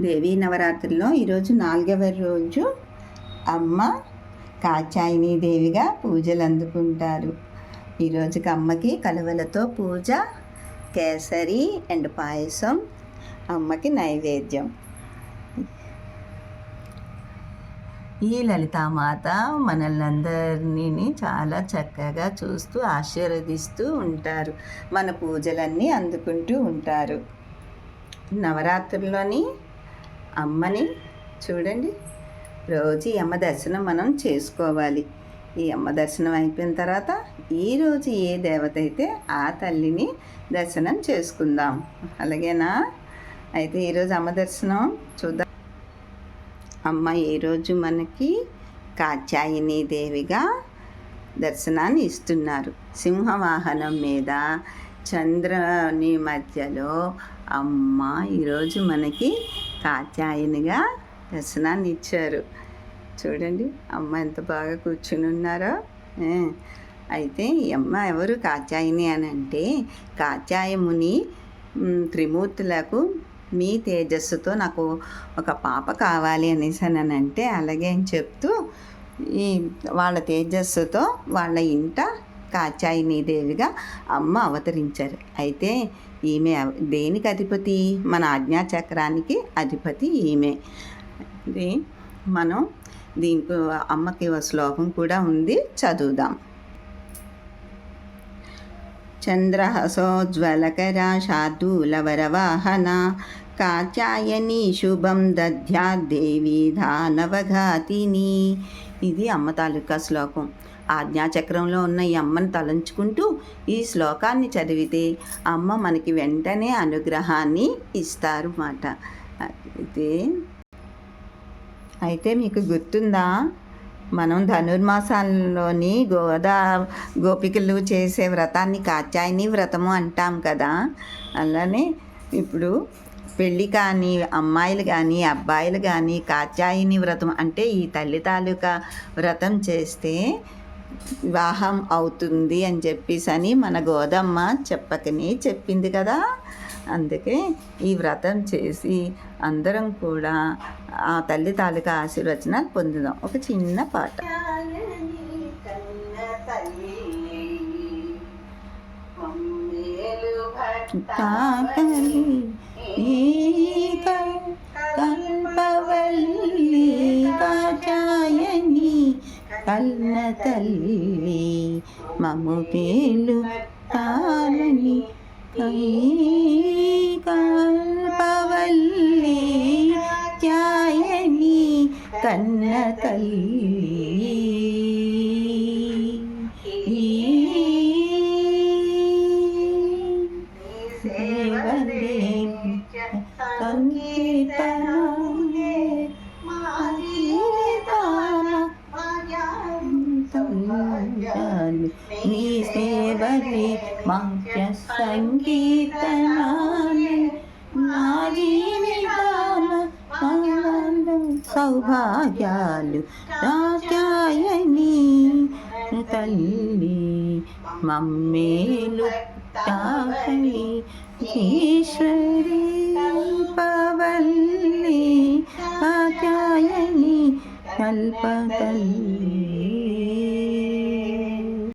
దేవీ నవరాత్రుల్లో ఈరోజు నాలుగవ రోజు అమ్మ కాచాయిని దేవిగా పూజలు అందుకుంటారు. ఈరోజుకి అమ్మకి కలువలతో పూజ కేసరి అండ్ పాయసం అమ్మకి నైవేద్యం. ఈ లలితామాత మనల్ని అందరినీ చాలా చక్కగా చూస్తూ ఆశీర్వదిస్తూ ఉంటారు. మన పూజలన్నీ అందుకుంటూ ఉంటారు. నవరాత్రుల్లోని అమ్మని చూడండి. రోజు ఈ అమ్మ దర్శనం మనం చేసుకోవాలి. ఈ అమ్మ దర్శనం అయిపోయిన తర్వాత ఈరోజు ఏ దేవత అయితే ఆ తల్లిని దర్శనం చేసుకుందాం. అలాగేనా? అయితే ఈరోజు అమ్మ దర్శనం చూద్దాం. అమ్మ ఈరోజు మనకి కాచాయిని దేవిగా దర్శనాన్ని ఇస్తున్నారు. సింహవాహనం మీద చంద్రుని మధ్యలో అమ్మ ఈరోజు మనకి కాచాయనిగా దర్శనాన్ని ఇచ్చారు. చూడండి అమ్మ ఎంత బాగా కూర్చుని ఉన్నారో. అయితే ఈ అమ్మ ఎవరు కాత్యాయని అని అంటే కాచాయముని త్రిమూర్తులకు మీ తేజస్సుతో నాకు ఒక పాప కావాలి అనేసి అని అంటే అలాగే అని చెప్తూ ఈ వాళ్ళ తేజస్సుతో వాళ్ళ ఇంట కాచాయిని దేవిగా అమ్మ అవతరించారు. అయితే ఈమె దేనికి అధిపతి? మన ఆజ్ఞాచక్రానికి అధిపతి ఈమె. ఇది మనం దీనికి అమ్మకి శ్లోకం కూడా ఉంది. చదువుదాం. చంద్రహసోజ్వలకరా శార్దూలవరవాహన కాచాయని శుభం దధ్యాదేవి దానవఘాతిని ఇది అమ్మ తాలూకా శ్లోకం. ఆజ్ఞాచక్రంలో ఉన్న ఈ అమ్మని తలంచుకుంటూ ఈ శ్లోకాన్ని చదివితే అమ్మ మనకి వెంటనే అనుగ్రహాన్ని ఇస్తారు మాట. అయితే అయితే మీకు గుర్తుందా? మనం ధనుర్మాసంలోని గోదా గోపికలు చేసే వ్రతాన్ని కాచాయిని వ్రతము అంటాం కదా. అలానే ఇప్పుడు పెళ్ళి కానీ అమ్మాయిలు కానీ అబ్బాయిలు కానీ కాచాయిని వ్రతం అంటే ఈ తల్లి తాలూకా వ్రతం చేస్తే వివాహం అవుతుంది అని చెప్పేసి అని మన గోదమ్మ చెప్పకని చెప్పింది కదా. అందుకే ఈ వ్రతం చేసి అందరం కూడా ఆ తల్లి తాలూకా ఆశీర్వచనాలు పొందుదాం. ఒక చిన్న పాట. కల్పవల్లి కన్న తల్లి మము పేలు తాలని కల్పవల్లి త్యాయని కన్న తల్లి. సేవలే మంత్య సంగీతనాలు నా జీవితాల సౌభాగ్యాలు రాజాయని తల్లి మమ్మేలు తాకలి ఈశ్వరి పవల్లి కాచాయని కల్పతల్లి